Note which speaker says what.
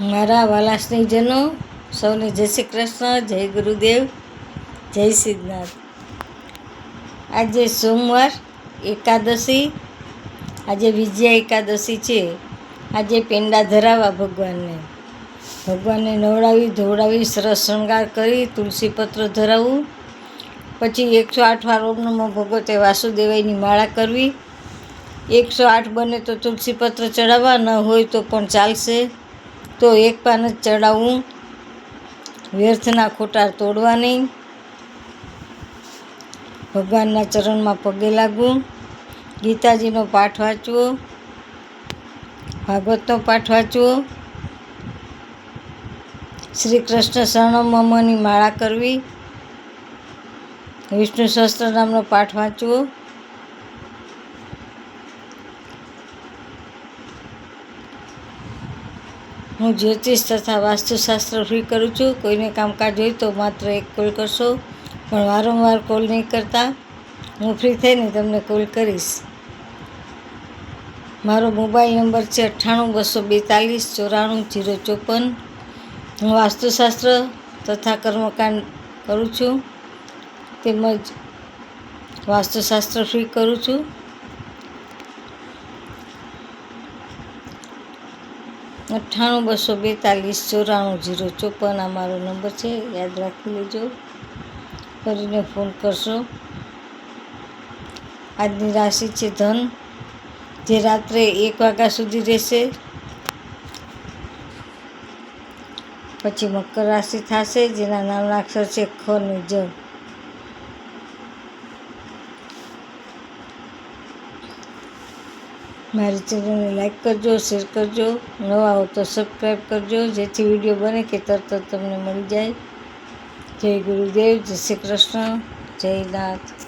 Speaker 1: મારા વાલા સ્નેહજનો, સૌને જય શ્રી કૃષ્ણ, જય ગુરુદેવ, જય સિદ્ધનાથ. આજે સોમવાર એકાદશી, આજે વિજયા એકાદશી છે. આજે પેંડા ધરાવવા ભગવાનને. ભગવાનને નવડાવી, ધોવડાવી, સરસ શણગાર કરી, તુલસી પત્ર ધરાવવું પછી એકસો આઠ વાર ઓમ નમો ભગવતે વાસુદેવાયની માળા કરવી. એકસો આઠ બને તો તુલસી પત્ર ચડાવવા, ન હોય તો પણ ચાલશે. તો એક પાન જ ચડાવવું વ્યર્થના ખોટા તોડવા નહીં ભગવાનના ચરણમાં પગે લાગવું. ગીતાજીનો પાઠ વાંચવો. ભાગવતનો પાઠ વાંચવો. શ્રી કૃષ્ણ શરણમમની માળા કરવી. વિષ્ણુ સહસ્ત્ર નામનો પાઠ વાંચવો. હું જ્યોતિષ તથા વાસ્તુશાસ્ત્ર ફ્રી કરું છું. કોઈને કામકાજ હોય તો માત્ર એક કોલ કરશો. પણ વારંવાર કોલ નહીં કરતા. હું ફ્રી થઈને તમને કોલ કરીશ. મારો મોબાઈલ નંબર છે અઠ્ઠાણું બસો બેતાલીસ ચોરાણું જીરો ચોપન. હું વાસ્તુશાસ્ત્ર તથા કર્મકાંડ કરું છું. તેમજ વાસ્તુશાસ્ત્ર ફ્રી કરું છું. અઠ્ઠાણું બસો બેતાલીસ ચોરાણું જીરો ચોપન આ મારો નંબર છે, યાદ રાખી લેજો. કરીને ફોન કરશો. આજની રાશિ છે ધન, જે રાત્રે એક વાગ્યા સુધી રહેશે. પછી મકર રાશિ થશે, જેના નામના અક્ષર છે ખ ને જ મારી ચેનલને લાઇક કરજો શેર કરજો. નવા હો તો સબસ્ક્રાઈબ કરજો. જેથી વીડિયો બને કે તરત તમને મળી જાય. જય ગુરુદેવ, જય શ્રી કૃષ્ણ, જય નાથ.